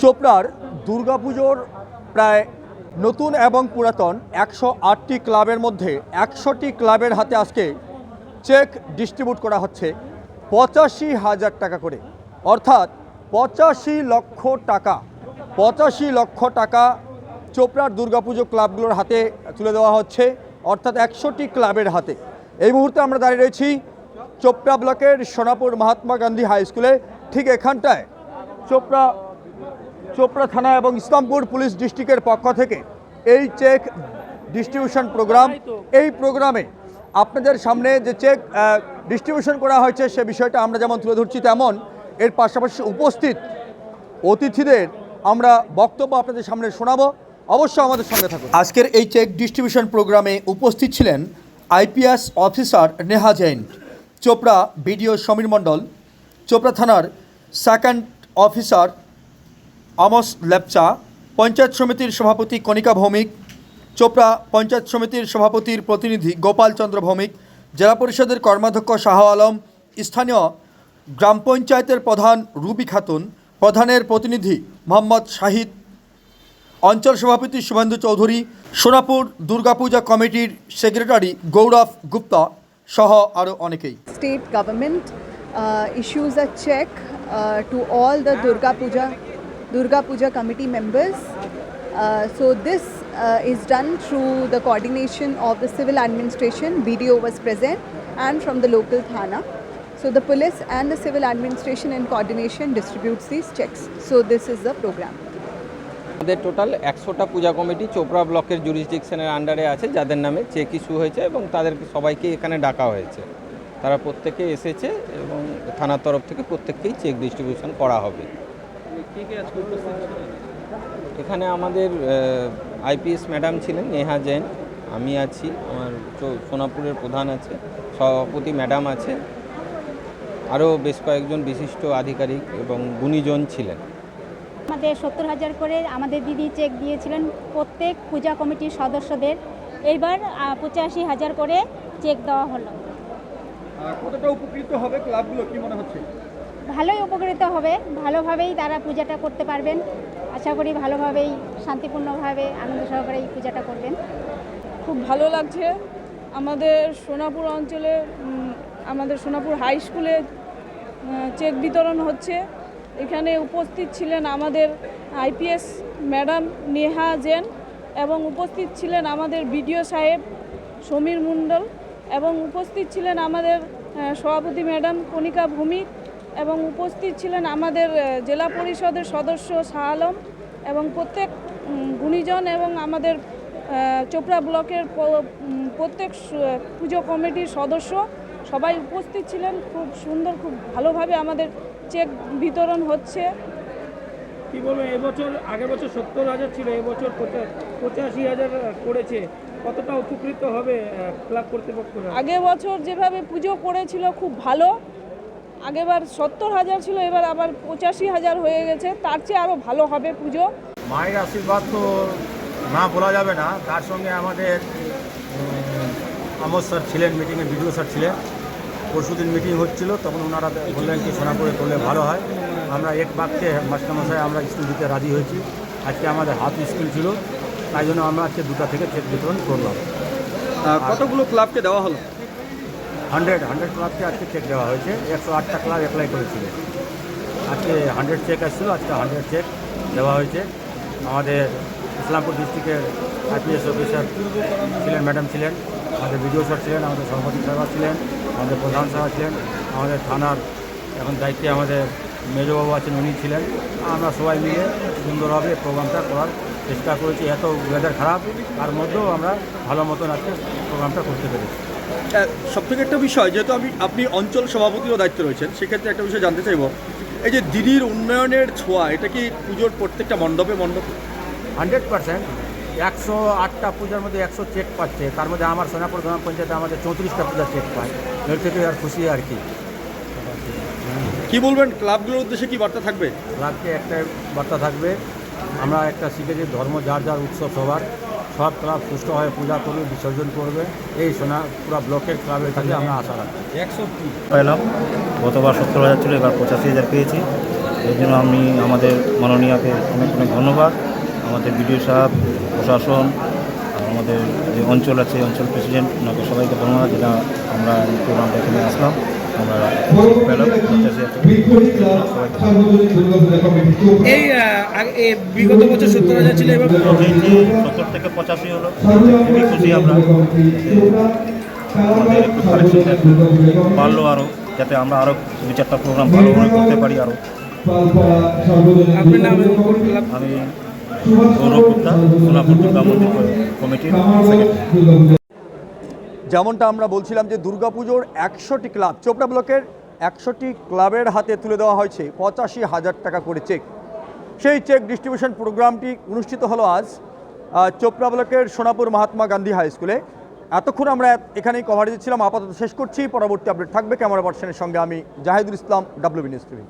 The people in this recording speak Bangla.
চোপড়ার দুর্গাপুজোর প্রায় নতুন এবং পুরাতন একশো আটটি ক্লাবের মধ্যে একশোটি ক্লাবের হাতে আজকে চেক ডিস্ট্রিবিউট করা হচ্ছে পঁচাশি হাজার টাকা করে। অর্থাৎ পঁচাশি লক্ষ টাকা, পঁচাশি লক্ষ টাকা চোপড়ার দুর্গাপুজো ক্লাবগুলোর হাতে তুলে দেওয়া হচ্ছে, অর্থাৎ একশোটি ক্লাবের হাতে। এই মুহূর্তে আমরা দাঁড়িয়ে রয়েছি চোপড়া ব্লকের সোনাপুর মহাত্মা গান্ধী হাই স্কুলে। ঠিক এখানটায় চোপড়া চোপড়া থানা এবং ইসলামপুর পুলিশ ডিস্ট্রিক্টের পক্ষ থেকে এই চেক ডিস্ট্রিবিউশন প্রোগ্রাম, এই প্রোগ্রামে আপনাদের সামনে যে চেক ডিস্ট্রিবিউশন করা হয়েছে সে বিষয়টা আমরা যেমন তুলে ধরছি তেমন, এর পাশাপাশি উপস্থিত অতিথিদের আমরা বক্তব্য আপনাদের সামনে শোনাবো। অবশ্যই আমাদের সঙ্গে থাকুন। আজকের এই চেক ডিস্ট্রিবিউশন প্রোগ্রামে উপস্থিত ছিলেন IPS officer Neha Jain, Chopra BDO Samir Mondal, Chopra থানার second officer Amos Lepcha panchayat সমিতির সভাপতি কণিকা ভৌমিক চোপড়া পঞ্চায়েত সমিতির সভাপতির প্রতিনিধি গোপাল চন্দ্র ভৌমিক জেলা পরিষদের কর্মাধ্যক্ষ শাহ আলম স্থানীয় গ্রাম পঞ্চায়েতের প্রধান রুবি খাতুন প্রধানের প্রতিনিধি মোহাম্মদ শাহিদ অঞ্চল সভাপতি শুভেন্দু চৌধুরী সোনাপুর দুর্গাপূজা কমিটির সেক্রেটারি গৌরব গুপ্তা সহ আরও অনেকেই। State government uh, issues check to all the the Durga Puja committee members. Uh, so this uh, is done through the coordination of the civil administration. BDO was present and from the local Thana. So the police and the civil administration in coordination distributes these checks. So this is the program. আমাদের টোটাল একশোটা পূজা কমিটি চোপড়া ব্লকের জুরিসডিকশনের আন্ডারে আছে যাদের নামে চেক ইস্যু হয়েছে এবং তাদেরকে সবাইকে এখানে ডাকা হয়েছে তারা প্রত্যেকে এসেছে এবং থানার তরফ থেকে প্রত্যেককেই চেক ডিস্ট্রিবিউশন করা হবে এখানে আমাদের আইপিএস ম্যাডাম ছিলেন নেহা জৈন। আমি আছি আমার চো- সোনাপুরের প্রধান আছে সভাপতি ম্যাডাম আছে। আরও বেশ কয়েকজন বিশিষ্ট আধিকারিক এবং গুণীজন ছিলেন। আমাদের সত্তর হাজার করে আমাদের দিদি চেক দিয়েছিলেন প্রত্যেক পূজা কমিটির সদস্যদের। এইবার পঁচাশি হাজার করে চেক দেওয়া হলো। কতটা উপকৃত হবে ক্লাবগুলো কি মনে হচ্ছে? ভালোই উপকৃত হবে, ভালোভাবেই তারা পূজাটা করতে পারবেন। আশা করি ভালোভাবেই, শান্তিপূর্ণভাবে আনন্দ সহকারে এই পূজাটা করবেন। খুব ভালো লাগছে। আমাদের সোনাপুর অঞ্চলে আমাদের সোনাপুর হাই স্কুলে চেক বিতরণ হচ্ছে। এখানে উপস্থিত ছিলেন আমাদের আইপিএস ম্যাডাম নেহা জেন এবং উপস্থিত ছিলেন আমাদের বিডিও সাহেব সমীর মণ্ডল এবং উপস্থিত ছিলেন আমাদের সভাপতি ম্যাডাম কণিকা ভৌমিক এবং উপস্থিত ছিলেন আমাদের জেলা পরিষদের সদস্য শাহ আলম এবং প্রত্যেক গুণীজন এবং আমাদের চোপড়া ব্লকের প্রত্যেক পুজো কমিটির সদস্য সবাই উপস্থিত ছিলেন। খুব সুন্দর খুব ভালোভাবে আমাদের চেক বিতরণ হচ্ছে। কি বলব এবছর আগের বছর সত্তর হাজার ছিল এবছর পঁচাশি হাজার করেছে। কতটা উপকৃত হবে ক্লাব কর্তৃপক্ষরা? আগে বছর যেভাবে পুজো করেছিল খুব ভালো। আগেবার সত্তর হাজার ছিল এবার আবার পঁচাশি হাজার হয়ে গেছে। তার চেয়ে আরও ভালো হবে পুজো। মায়ের আশীর্বাদ তো না বলা যাবে না। তার সঙ্গে আমাদের আমোদ স্যার ছিলেন মিটিংয়ে বিডিও স্যার ছিলেন। পরশুদিন মিটিং হচ্ছিল তখন ওনারা বললেন কি সোনাপুরে করলে ভালো হয়। আমরা এক বাক্যে মাস্টারমশাই আমরা স্কুল দিতে রাজি হয়েছি। আজকে আমাদের হাফ স্কুল ছিল তাই জন্য আমরা আজকে দুটা থেকে চেক বিতরণ করলাম। কতগুলো ক্লাবকে দেওয়া হলো? হান্ড্রেড হান্ড্রেড ক্লাবকে আজকে চেক দেওয়া হয়েছে। একশো আটটা ক্লাব অ্যাপ্লাই করেছিল। আজকে হান্ড্রেড চেক আসছিল, আজকে হান্ড্রেড চেক দেওয়া হয়েছে। আমাদের ইসলামপুর ডিস্ট্রিক্টের আইপিএস অফিসার ছিলেন ম্যাডাম ছিলেন, আমাদের বিডিও স্যার ছিলেন, আমাদের সভাপতি সাহেব ছিলেন, আমাদের প্রধান সাহেব ছিলেন, আমাদের থানার এখন দায়িত্বে আমাদের মেজবাবু আছেন, উনি ছিলেন। আমরা সবাই মিলে সুন্দরভাবে প্রোগ্রামটা করার চেষ্টা করেছি। এত ওয়েদার খারাপ, তার মধ্যেও আমরা ভালো মতন আজকে প্রোগ্রামটা করতে পেরেছি। সব থেকে একটা বিষয় যেহেতু আমি আপনি অঞ্চল সভাপতিরও দায়িত্ব রয়েছেন সেক্ষেত্রে একটা বিষয় জানতে চাইব। এই যে দিদির উন্নয়নের ছোঁয়া এটা কি পুজোর প্রত্যেকটা মণ্ডপে মণ্ডপে? Hundred percent. একশো আটটা পূজার মধ্যে একশো চেক পাচ্ছে। তার মধ্যে আমার সোনাপুর গ্রাম পঞ্চায়েতে আমাদের চৌত্রিশটা পূজা চেক পায়। এর থেকে আর খুশি আর কি। কি বলবেন ক্লাবগুলোর উদ্দেশ্যে কি বার্তা থাকবে? ক্লাবকে একটা বার্তা থাকবে। আমরা একটা শিখেছি ধর্ম যার যার উৎসব সবার। সব ক্লাব সুষ্ঠুভাবে পূজা করবে, বিসর্জন করবে। এই সোনাপুরা ব্লকের ক্লাবের কাছে আমরা আশা রাখি একশো পেলাম। গতবার সত্তর হাজার ছিল, এবার পঁচাশি হাজার পেয়েছি। এই জন্য আমি আমাদের মাননীয়াকে অনেক অনেক ধন্যবাদ। আমাদের বিডিও সাহেব, প্রশাসন, আমাদের যে অঞ্চল আছে, অঞ্চল প্রেসিডেন্ট, ওনাকে সবাইকে ধন্যবাদ। যেটা আমরা এই প্রোগ্রামটা এখানে আসলাম। আমরা পেলাম এই বিগত বছর সত্তর হাজার ছিল হয়েছে সত্তর থেকে পঁচাশি হলো খুবই খুশি আমরা। আমাদের কালেকশনটা বাড়লো আরও যাতে আমরা আরও দু চারটা প্রোগ্রাম ভালোভাবে করতে পারি আরও এবং আমি গৌরব গুপ্তা সোনাপুর দুর্গা মন্দির কমিটির যেমনটা আমরা বলছিলাম যে দুর্গাপুজোর একশোটি ক্লাব, চোপড়া ব্লকের একশোটি ক্লাবের হাতে তুলে দেওয়া হয়েছে পঁচাশি হাজার টাকা করে চেক। সেই চেক ডিস্ট্রিবিউশন প্রোগ্রামটি অনুষ্ঠিত হলো আজ চোপড়া ব্লকের সোনাপুর মহাত্মা গান্ধী হাই স্কুলে এতক্ষণ আমরা এখানেই কভারেজ ছিলাম, আপাতত শেষ করছি, পরবর্তী আপডেট থাকবে ক্যামেরা পার্সনের সঙ্গে আমি, Zahidul Islam WB news TV